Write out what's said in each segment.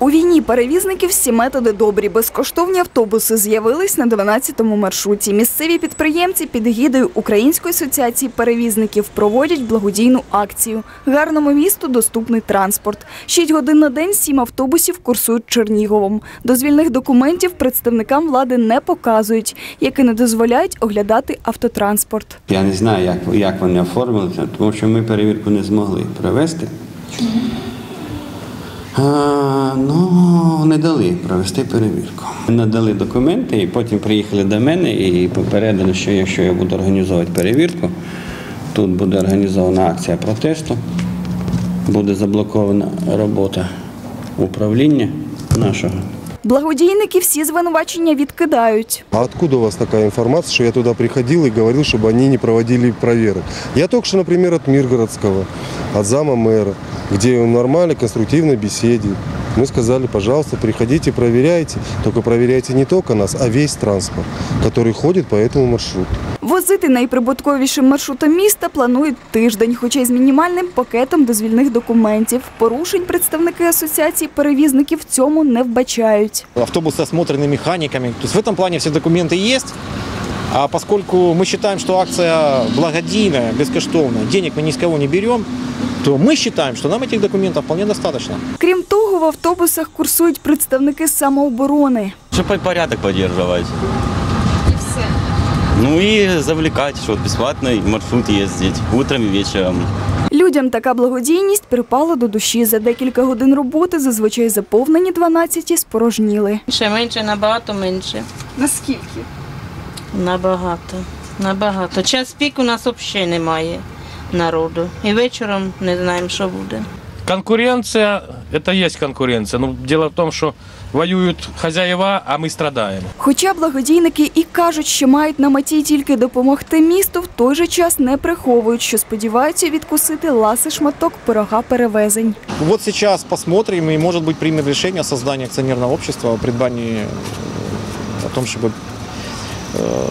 У війні перевізників всі методи добрі. Безкоштовні автобуси з'явились на 12-му маршруті. Місцеві підприємці під егідою Української асоціації перевізників проводять благодійну акцію. Гарному місту доступний транспорт. Шість годин на день сім автобусів курсують Черніговом. Дозвільних документів представникам влади не показують, які не дозволяють оглядати автотранспорт. Я не знаю, як, як вони оформили тому що ми перевірку не змогли провести. А, ну, не дали провести перевірку. Надали документи і потім приїхали до мене і попередили, що якщо я буду організовувати перевірку, тут буде організована акція протесту, буде заблокована робота управління нашого. Благодійники всі звинувачення відкидають. А откуда у вас такая информация, что я туда приходил и говорил, чтобы они не проводили проверок? Я только что, например, от Миргородского, от зама мэра, где он нормально, конструктивно беседе. Мы сказали, пожалуйста, приходите, проверяйте. Только проверяйте не только нас, а весь транспорт, который ходит по этому маршруту. Возити найприбутковішим маршрутом міста планують тиждень, хоча й з мінімальним пакетом дозвільних документів. Порушень представники асоціації перевізників в цьому не вбачають. автобусы осмотрены механиками. То есть в этом плане все документы есть. А поскольку мы считаем, что акция благодійная, бескоштовная, денег мы ни с кого не берем, то мы считаем, что нам этих документов вполне достаточно. Крім того, в автобусах курсують представники самооборони. Чтобы порядок поддерживать. И все. Ну и завлекать, что вот бесплатный маршрут ездить утром и вечером. Людям така благодійність припала до душі. За декілька годин роботи зазвичай заповнені 12-ті спорожніли. Менше, менше, набагато менше. Наскільки? Набагато. Набагато. Час пік у нас взагалі немає народу. І вечором не знаємо, що буде. Конкуренция – это есть конкуренция. Но дело в том, что воюют хозяева, а мы страдаем. Хоча благодійники і кажуть, що мають на меті тільки допомогти місту, в той же час не приховують, що сподіваються відкусити ласий шматок пирога перевезень. Вот сейчас посмотрим, и может быть примем решение о создании акционерного общества, о придбании, э, о том, чтобы э,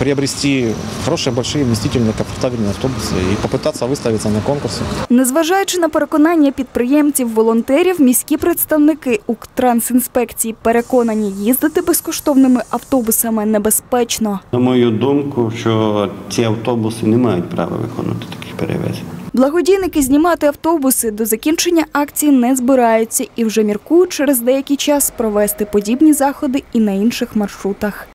приобрести хорошие, большие, вместительные, комфортабельные автобусы и попытаться выставиться на конкурсы. Незважаючи на переконання підприємців, волонтерів, міські представники Укртрансінспекції переконані, їздити безкоштовними автобусами небезпечно. На мою думку, що ці автобуси не мають права виконувати такі перевезення. Благодійники знімати автобуси до закінчення акції не збираються і вже міркують через деякий час провести подібні заходи і на інших маршрутах.